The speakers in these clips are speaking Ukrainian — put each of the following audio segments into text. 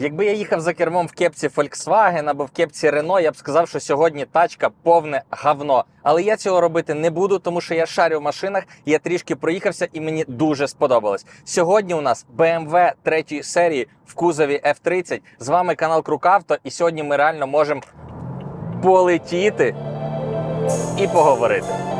Якби я їхав за кермом в кепці Volkswagen або в кепці Renault, я б сказав, що сьогодні тачка повне говно. Але я цього робити не буду, тому що я шарю в машинах, я трішки проїхався і мені дуже сподобалось. Сьогодні у нас BMW третьої серії в кузові F30. З вами канал Крукавто, і сьогодні ми реально можемо полетіти і поговорити.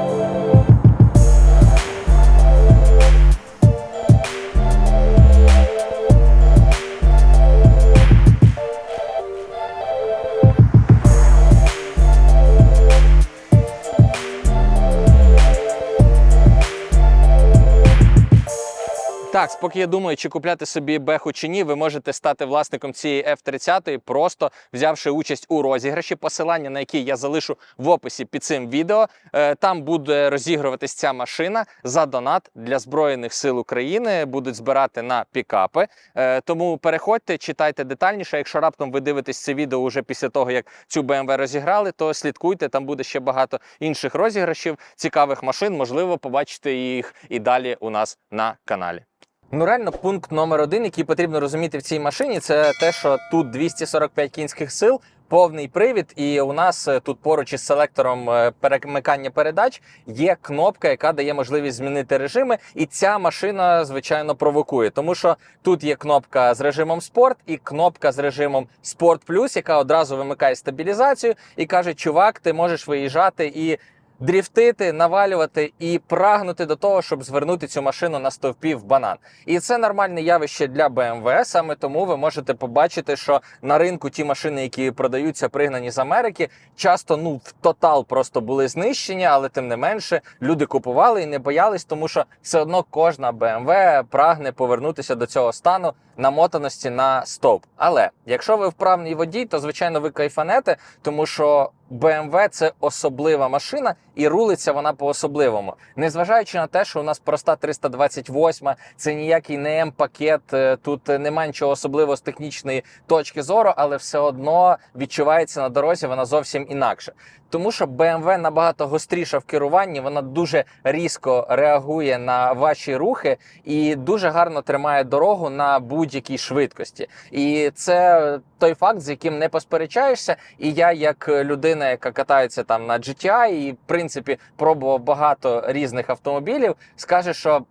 Так, поки я думаю, чи купляти собі беху чи ні, ви можете стати власником цієї F30, просто взявши участь у розіграші, посилання на який я залишу в описі під цим відео. Е, Там буде розігруватись ця машина за донат для Збройних сил України. Будуть збирати на пікапи. Е, Тому переходьте, читайте детальніше. Якщо раптом ви дивитесь це відео уже після того, як цю BMW розіграли, то слідкуйте. Там буде ще багато інших розіграшів, цікавих машин. Можливо, побачите їх і далі у нас на каналі. Ну, реально, пункт номер один, який потрібно розуміти в цій машині, це те, що тут 245 кінських сил, повний привід, і у нас е, тут поруч із селектором е, перемикання передач є кнопка, яка дає можливість змінити режими. І ця машина, звичайно, провокує, тому що тут є кнопка з режимом спорт і кнопка з режимом спорт плюс, яка одразу вимикає стабілізацію і каже: чувак, ти можеш виїжджати і. Дріфтити, навалювати і прагнути до того, щоб звернути цю машину на стовпі в банан. І це нормальне явище для BMW, Саме тому ви можете побачити, що на ринку ті машини, які продаються пригнані з Америки, часто ну в тотал просто були знищені, але тим не менше люди купували і не боялись, тому що все одно кожна BMW прагне повернутися до цього стану намотаності на стовп. Але якщо ви вправний водій, то звичайно ви кайфанете, тому що BMW – це особлива машина, і рулиться вона по-особливому. Незважаючи на те, що у нас проста 328, це ніякий не М-пакет, е, тут немає нічого особливого з технічної точки зору, але все одно відчувається на дорозі вона зовсім інакше. Тому що BMW набагато гостріша в керуванні, вона дуже різко реагує на ваші рухи і дуже гарно тримає дорогу на будь-якій швидкості. І це той факт, з яким не посперечаєшся. І я, як людина, яка катається там на GTI і в принципі пробував багато різних автомобілів, скаже, що.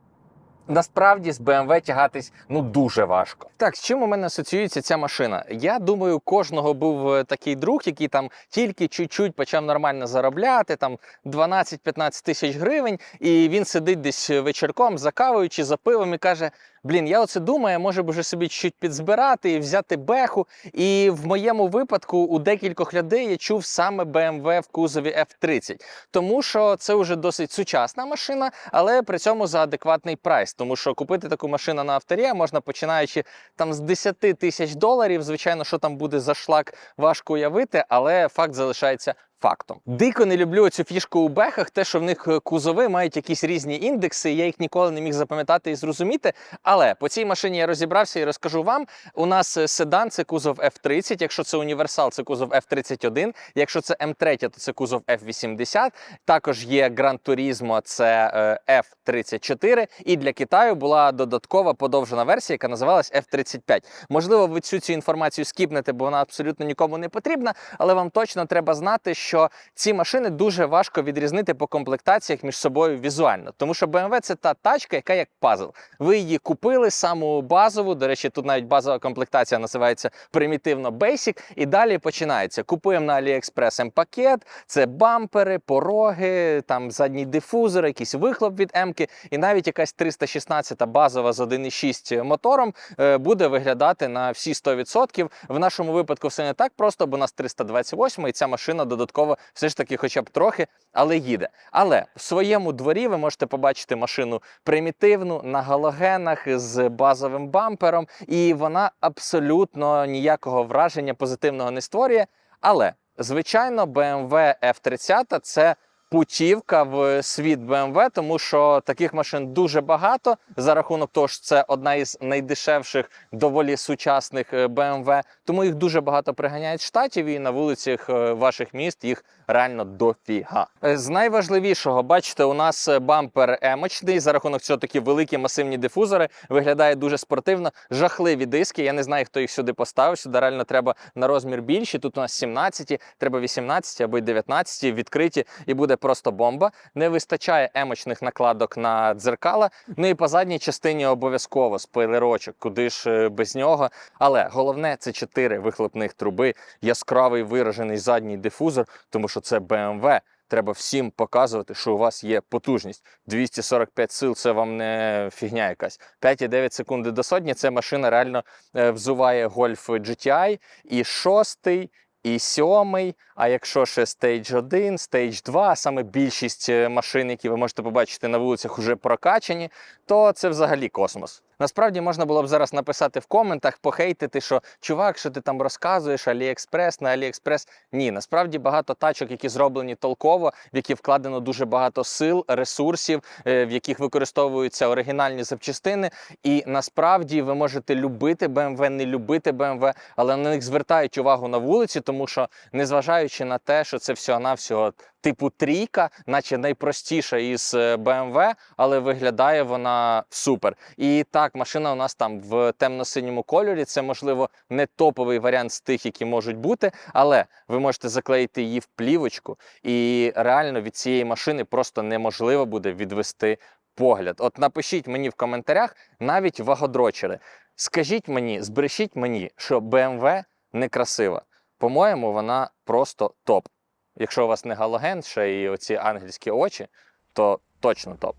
Насправді з BMW тягатись ну дуже важко. Так, з чим у мене асоціюється ця машина? Я думаю, кожного був е, такий друг, який там тільки чуть-чуть почав нормально заробляти, там 12-15 тисяч гривень, і він сидить десь вечірком за кавою чи за пивом і каже: Блін, я оце думаю, може б вже собі чуть підзбирати і взяти беху. І в моєму випадку у декількох людей я чув саме BMW в кузові F30, тому що це вже досить сучасна машина, але при цьому за адекватний прайс. Тому що купити таку машину на авторі можна починаючи там з 10 тисяч доларів. Звичайно, що там буде за шлак, важко уявити, але факт залишається. Фактом дико не люблю цю фішку у бехах, те, що в них е, кузови мають якісь різні індекси. Я їх ніколи не міг запам'ятати і зрозуміти. Але по цій машині я розібрався і розкажу вам. У нас е, седан це кузов F30, Якщо це універсал, це кузов F31. Якщо це М3, то це кузов F80. Також є Gran Turismo, це е, F34. І для Китаю була додаткова подовжена версія, яка називалась F35. Можливо, ви всю цю інформацію скіпнете, бо вона абсолютно нікому не потрібна, але вам точно треба знати, що ці машини дуже важко відрізнити по комплектаціях між собою візуально. Тому що BMW це та тачка, яка як пазл. Ви її купили саму базову. До речі, тут навіть базова комплектація називається примітивно Basic. І далі починається. Купуємо на AliExpress М-пакет, це бампери, пороги, там задній дифузор, якийсь вихлоп від М-ки, і навіть якась 316 базова з 1,6 мотором е, буде виглядати на всі 100%. В нашому випадку все не так просто, бо у нас 328 і ця машина додатково все ж таки, хоча б трохи, але їде. Але в своєму дворі ви можете побачити машину примітивну на галогенах з базовим бампером, і вона абсолютно ніякого враження позитивного не створює. Але звичайно, BMW F30 це путівка в світ BMW, тому що таких машин дуже багато. За рахунок того, що це одна із найдешевших, доволі сучасних е, BMW. Тому їх дуже багато приганяють штатів, і на вулицях е, ваших міст їх реально дофіга. Е, З найважливішого, бачите, у нас бампер емочний. За рахунок цього такі великі масивні дифузори. Виглядає дуже спортивно. Жахливі диски. Я не знаю, хто їх сюди поставив. Сюди реально треба на розмір більші. Тут у нас 17, треба 18 або й 19, відкриті, і буде просто бомба. Не вистачає емочних накладок на дзеркала. Ну і по задній частині обов'язково спойлерочок, куди ж е, без нього. Але головне це чотири вихлопних труби, яскравий виражений задній дифузор, тому що це BMW. Треба всім показувати, що у вас є потужність. 245 сил це вам не фігня якась. 5,9 секунди до сотні. Це машина реально е, взуває Golf GTI і шостий, і сьомий. А якщо ще стейдж 1, стейдж 2, саме більшість е, машин, які ви можете побачити на вулицях, уже прокачані, то це взагалі космос. Насправді можна було б зараз написати в коментах, похейтити, що чувак, що ти там розказуєш, Аліекспрес на Аліекспрес. Ні, насправді багато тачок, які зроблені толково, в які вкладено дуже багато сил, ресурсів, е, в яких використовуються оригінальні запчастини. І насправді ви можете любити BMW, не любити BMW, але на них звертають увагу на вулиці, тому що незважаючи на те, що це всього-навсього типу трійка, наче найпростіша із е, BMW, але виглядає вона супер. І так, машина у нас там в темно-синьому кольорі. Це можливо не топовий варіант з тих, які можуть бути, але ви можете заклеїти її в плівочку, і реально від цієї машини просто неможливо буде відвести погляд. От напишіть мені в коментарях, навіть вагодрочери. Скажіть мені, збрешіть мені, що BMW некрасива. По-моєму, вона просто топ. Якщо у вас не галоген, ще і оці ангельські очі, то точно топ.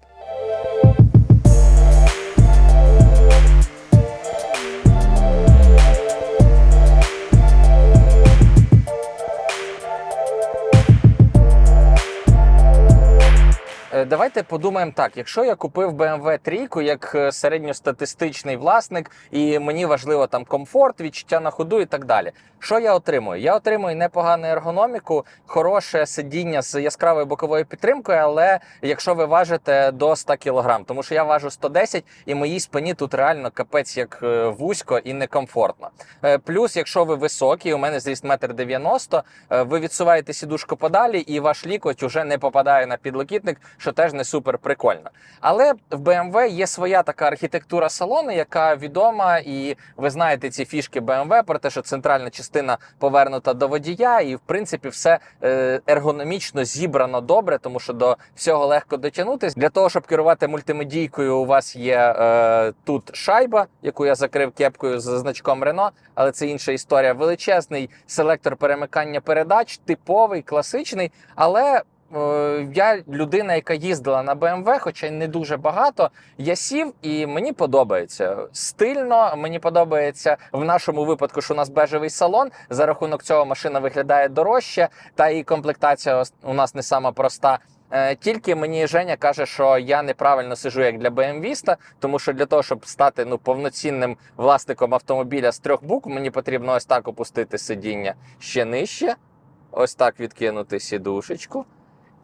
Давайте подумаємо так: якщо я купив BMW трійку як е, середньостатистичний власник, і мені важливо там комфорт, відчуття на ходу і так далі. Що я отримую? Я отримую непогану ергономіку, хороше сидіння з яскравою боковою підтримкою, але якщо ви важите до 100 кг, тому що я важу 110 і моїй спині тут реально капець як е, вузько і некомфортно. Е, Плюс, якщо ви високий, у мене зріст 1,90 м, ви відсуваєте сідушку подалі, і ваш лікоть уже не попадає на підлокітник, що теж не супер прикольно. Але в BMW є своя така архітектура салону, яка відома, і ви знаєте ці фішки BMW про те, що центральна частина повернута до водія, і в принципі все е, ергономічно зібрано добре, тому що до всього легко дотягнутися. Для того, щоб керувати мультимедійкою, у вас є е, тут шайба, яку я закрив кепкою з значком Renault, але це інша історія. Величезний селектор перемикання передач, типовий, класичний, але. Я людина, яка їздила на BMW, хоча й не дуже багато. Я сів і мені подобається стильно. Мені подобається в нашому випадку, що у нас бежевий салон. За рахунок цього машина виглядає дорожче, та і комплектація у нас не сама проста. Е, Тільки мені Женя каже, що я неправильно сижу як для BMW-ста, тому що для того, щоб стати ну повноцінним власником автомобіля з трьох букв, мені потрібно ось так опустити сидіння ще нижче, ось так відкинути сідушечку.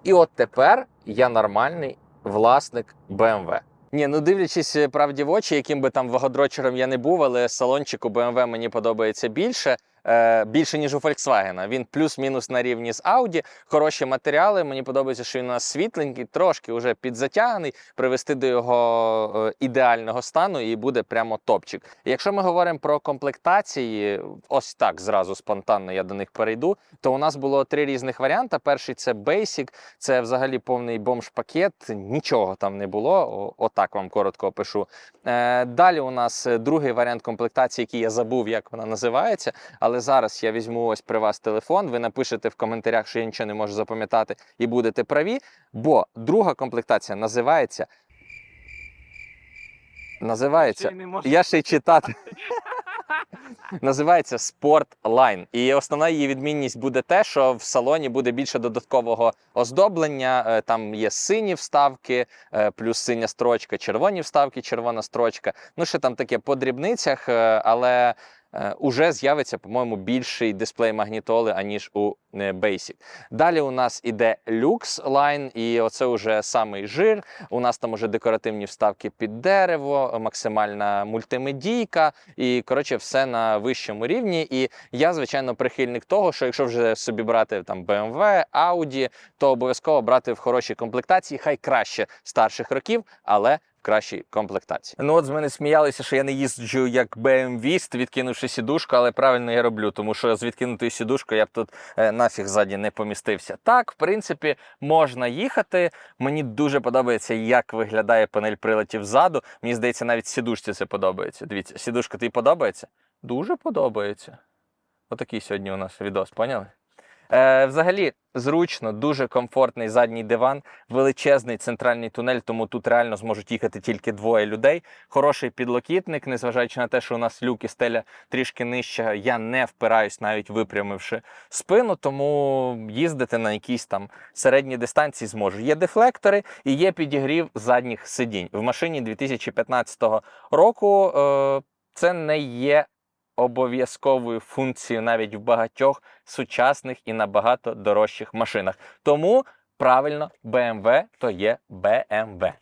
І от тепер я нормальний власник BMW. Ні, ну дивлячись е, правді в очі, яким би там вагодрочером я не був, але салончик у BMW мені подобається більше. Е, більше ніж у Volkswagen. Він плюс-мінус на рівні з Audi. Хороші матеріали. Мені подобається, що він у нас світленький, трошки вже підзатягнений, привести до його е, ідеального стану і буде прямо топчик. Якщо ми говоримо про комплектації, ось так зразу спонтанно я до них перейду. То у нас було три різних варіанти. Перший це Basic, це взагалі повний бомж-пакет, нічого там не було. Отак вам коротко опишу. Е, Далі у нас другий варіант комплектації, який я забув, як вона називається. Але зараз я візьму ось при вас телефон. Ви напишете в коментарях, що я нічого не можу запам'ятати, і будете праві. Бо друга комплектація називається. Називається. Ще. Я ще й читати. Називається Sport Line. І основна її відмінність буде те, що в салоні буде більше додаткового оздоблення. Е, Там є сині вставки, е, плюс синя строчка, червоні вставки, червона строчка. Ну, ще там таке по дрібницях, е, але. Е, уже з'явиться, по-моєму, більший дисплей магнітоли, аніж у е, Basic. Далі у нас іде Lux Line, і оце вже самий жир. У нас там уже декоративні вставки під дерево, максимальна мультимедійка, і коротше, все на вищому рівні. І я, звичайно, прихильник того, що якщо вже собі брати там BMW, Audi, то обов'язково брати в хорошій комплектації, хай краще старших років, але кращій комплектації. Ну от з мене сміялися, що я не їзджу як BMW, відкинувши сідушку, але правильно я роблю, тому що з відкинутою сідушкою я б тут е, нафіг ззаді не помістився. Так, в принципі, можна їхати. Мені дуже подобається, як виглядає панель прилетів ззаду. Мені здається, навіть сідушці це подобається. Дивіться, сідушка тобі подобається? Дуже подобається. Отакий сьогодні у нас відос, поняли? Е, взагалі, зручно, дуже комфортний задній диван, величезний центральний тунель, тому тут реально зможуть їхати тільки двоє людей. Хороший підлокітник, незважаючи на те, що у нас люк і стеля трішки нижча, я не впираюсь, навіть випрямивши спину, тому їздити на якійсь там середній дистанції зможу. Є дефлектори і є підігрів задніх сидінь. В машині 2015 року е, це не є обов'язковою функцією навіть в багатьох сучасних і набагато дорожчих машинах. Тому правильно, BMW то є BMW.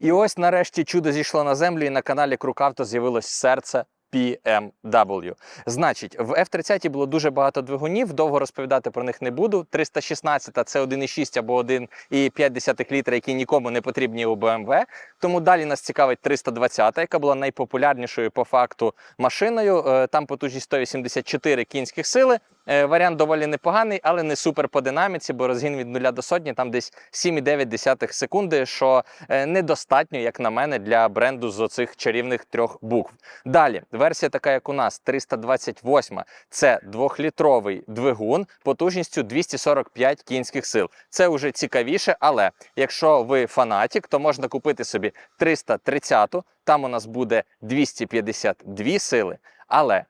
І ось нарешті чудо зійшло на землю, і на каналі Крукавто з'явилось серце. BMW. Значить, в F-30 було дуже багато двигунів, довго розповідати про них не буду. 316 це 1,6 або 1,5 літра, які нікому не потрібні у BMW. Тому далі нас цікавить 320, яка була найпопулярнішою по факту машиною. Е, Там потужність 184 кінських сили. Е, Варіант доволі непоганий, але не супер по динаміці, бо розгін від 0 до сотні там десь 7,9 секунди, що е, недостатньо, як на мене, для бренду з оцих чарівних трьох букв. Далі, версія така, як у нас, 328. Це двохлітровий двигун потужністю 245 кінських сил. Це вже цікавіше, але якщо ви фанатік, то можна купити собі 330, там у нас буде 252 сили. Але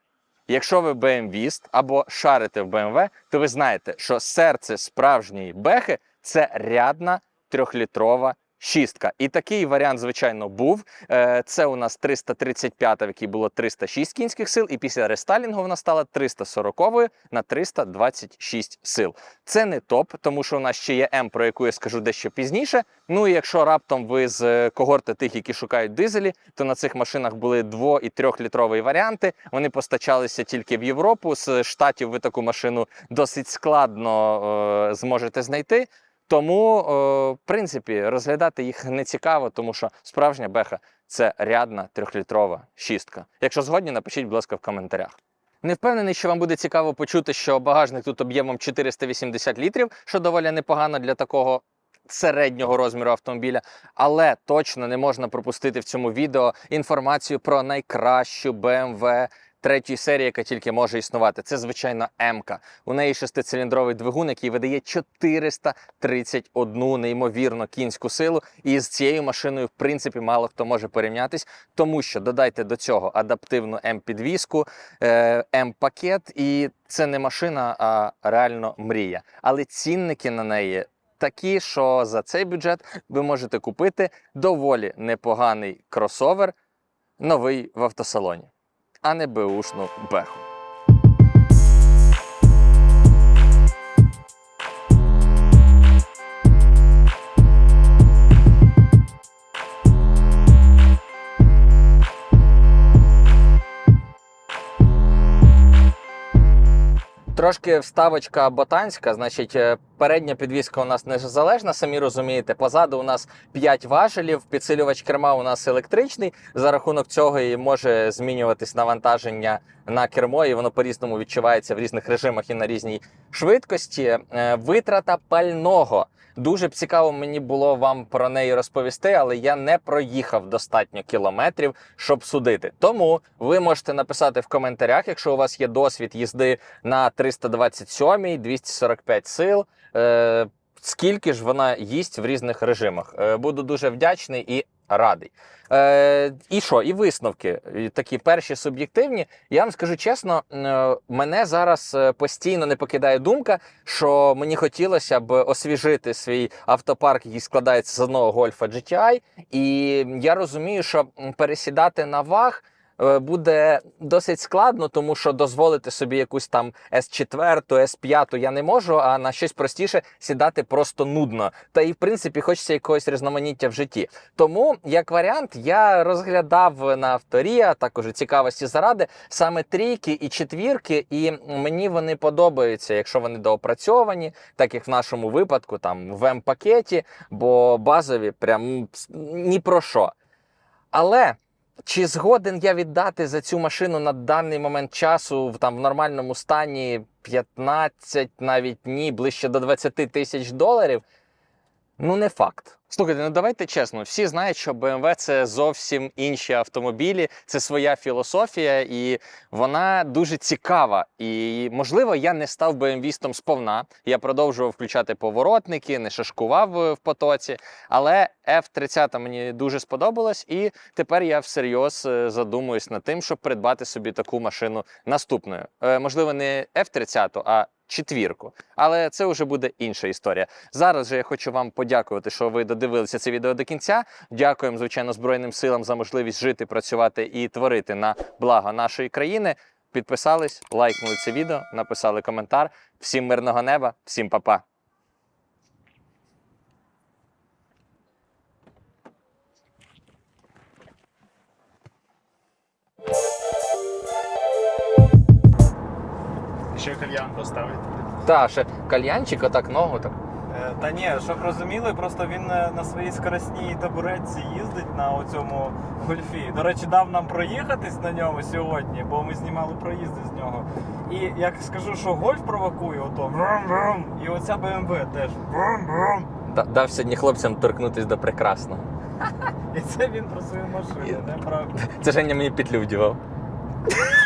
Якщо ви BMW або шарите в БМВ, то ви знаєте, що серце справжньої бехи це рядна трьохлітрова шістка. І такий варіант, звичайно, був. Е, Це у нас 335, в якій було 306 кінських сил, і після рестайлінгу вона стала 340 на 326 сил. Це не топ, тому що у нас ще є М, про яку я скажу дещо пізніше. Ну і якщо раптом ви з е, когорти тих, які шукають дизелі, то на цих машинах були 2 і 3 літрові варіанти. Вони постачалися тільки в Європу. З штатів ви таку машину досить складно е, зможете знайти. Тому, е, в принципі, розглядати їх не цікаво, тому що справжня беха це рядна трьохлітрова шістка. Якщо згодні, напишіть, будь ласка, в коментарях. Не впевнений, що вам буде цікаво почути, що багажник тут об'ємом 480 літрів, що доволі непогано для такого середнього розміру автомобіля, але точно не можна пропустити в цьому відео інформацію про найкращу BMW третьої серії, яка тільки може існувати. Це звичайно М-ка. У неї шестициліндровий двигун, який видає 431 неймовірно кінську силу. І з цією машиною, в принципі, мало хто може порівнятись, тому що додайте до цього адаптивну М-підвіску, е, М-пакет, і це не машина, а реально мрія. Але цінники на неї. Такі, що за цей бюджет ви можете купити доволі непоганий кросовер, новий в автосалоні, а не беушну беху. Трошки вставочка ботанська, значить, е, передня підвіска у нас незалежна, самі розумієте. Позаду у нас 5 важелів, підсилювач керма у нас електричний. За рахунок цього і може змінюватись навантаження на кермо, і воно по-різному відчувається в різних режимах і на різній швидкості. Е, Витрата пального. Дуже б цікаво мені було вам про неї розповісти, але я не проїхав достатньо кілометрів, щоб судити. Тому ви можете написати в коментарях, якщо у вас є досвід їзди на 327, 245 сил. Е, скільки ж вона їсть в різних режимах? Е, буду дуже вдячний і радий. Е, і що? І висновки такі перші суб'єктивні. Я вам скажу чесно, е, мене зараз е, постійно не покидає думка, що мені хотілося б освіжити свій автопарк, який складається з одного гольфа GTI. І я розумію, що пересідати на ваг. Е, буде досить складно, тому що дозволити собі якусь там S4, S5 я не можу, а на щось простіше сідати просто нудно. Та і в принципі хочеться якогось різноманіття в житті. Тому, як варіант, я розглядав на авторі, також цікавості заради саме трійки і четвірки, і мені вони подобаються, якщо вони доопрацьовані, так як в нашому випадку, там в М-пакеті, бо базові прям ні про що. Але чи згоден я віддати за цю машину на даний момент часу в там в нормальному стані 15, навіть ні, ближче до 20 тисяч доларів? Ну, не факт. Слухайте, ну давайте чесно, всі знають, що BMW це зовсім інші автомобілі, це своя філософія, і вона дуже цікава. І можливо, я не став BMW-стом сповна. Я продовжував включати поворотники, не шашкував е, в потоці. Але F30 мені дуже сподобалась, і тепер я всерйоз е, задумуюсь над тим, щоб придбати собі таку машину наступною. Е, можливо, не F30, а четвірку. Але це вже буде інша історія. Зараз же я хочу вам подякувати, що ви додивилися це відео до кінця. Дякуємо, звичайно, Збройним силам за можливість жити, працювати і творити на благо нашої країни. Підписались, лайкнули це відео, написали коментар. Всім мирного неба, всім па-па. Ще кальян поставити. Та ще кальянчик, отак ногу так. Е, Та ні, щоб розуміли, просто він е, на своїй скоростній табуретці їздить на оцьому гольфі. До речі, дав нам проїхатись на ньому сьогодні, бо ми знімали проїзди з нього. І як скажу, що гольф провокує, ото врум-врум, і оця BMW теж врум-врум. Да- Дав сьогодні хлопцям торкнутись до прекрасного. І це він про свою машину, неправда. Це Женя мені петлю вдівав.